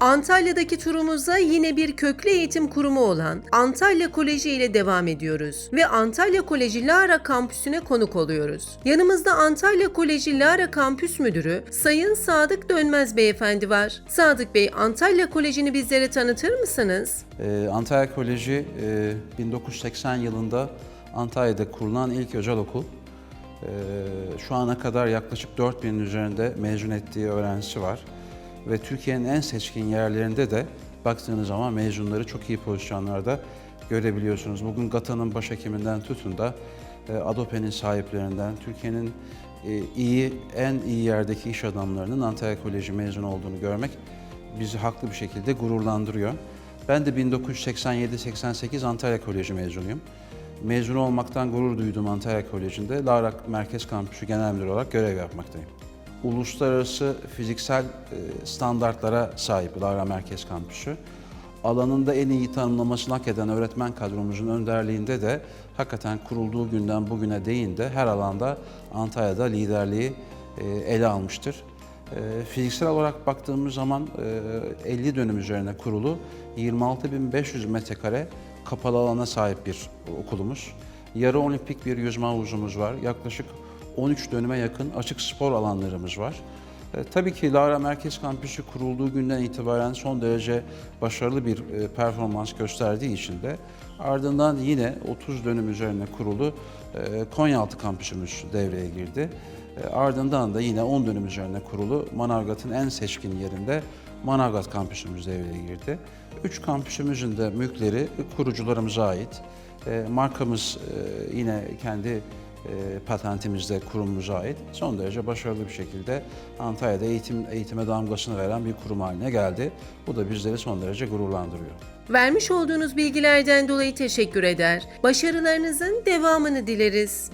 Antalya'daki turumuza yine bir köklü eğitim kurumu olan Antalya Koleji ile devam ediyoruz ve Antalya Koleji Lara kampüsüne konuk oluyoruz. Yanımızda Antalya Koleji Lara Kampüs Müdürü Sayın Sadık Dönmez Beyefendi var. Sadık Bey, Antalya Koleji'ni bizlere tanıtır mısınız? Ee, Antalya Koleji e, 1980 yılında Antalya'da kurulan ilk özel okul. Ee, şu ana kadar yaklaşık 4000'in üzerinde mezun ettiği öğrencisi var. Ve Türkiye'nin en seçkin yerlerinde de baktığınız zaman mezunları çok iyi pozisyonlarda görebiliyorsunuz. Bugün GATA'nın başhekiminden tutun da e, Adope'nin sahiplerinden, Türkiye'nin e, iyi, en iyi yerdeki iş adamlarının Antalya Koleji mezun olduğunu görmek bizi haklı bir şekilde gururlandırıyor. Ben de 1987-88 Antalya Koleji mezunuyum. Mezun olmaktan gurur duyduğum Antalya Koleji'nde Lara Merkez Kampüsü Genel Müdürü olarak görev yapmaktayım. Uluslararası fiziksel e, standartlara sahip Lara Merkez Kampüsü. Alanında en iyi tanımlamasını hak eden öğretmen kadromuzun önderliğinde de hakikaten kurulduğu günden bugüne değin de her alanda Antalya'da liderliği e, ele almıştır. E, Fiziksel olarak baktığımız zaman e, 50 dönüm üzerine kurulu 26.500 metrekare kapalı alana sahip bir okulumuz. Yarı olimpik bir yüzme havuzumuz var. Yaklaşık 13 dönüme yakın açık spor alanlarımız var. E, tabii ki Lara Merkez Kampüsü kurulduğu günden itibaren son derece başarılı bir e, performans gösterdiği için de ardından yine 30 dönüm üzerine kurulu e, Konyaaltı kampüsümüz devreye girdi. E, ardından da yine 10 dönüm üzerine kurulu Manavgat'ın en seçkin yerinde Manavgat kampüsümüz devreye girdi. Üç kampüsümüzün de mülkleri kurucularımıza ait. E, markamız e, yine kendi e, patentimizde kurumumuza ait. Son derece başarılı bir şekilde Antalya'da eğitim eğitime damgasını veren bir kurum haline geldi. Bu da bizleri son derece gururlandırıyor. Vermiş olduğunuz bilgilerden dolayı teşekkür eder. Başarılarınızın devamını dileriz.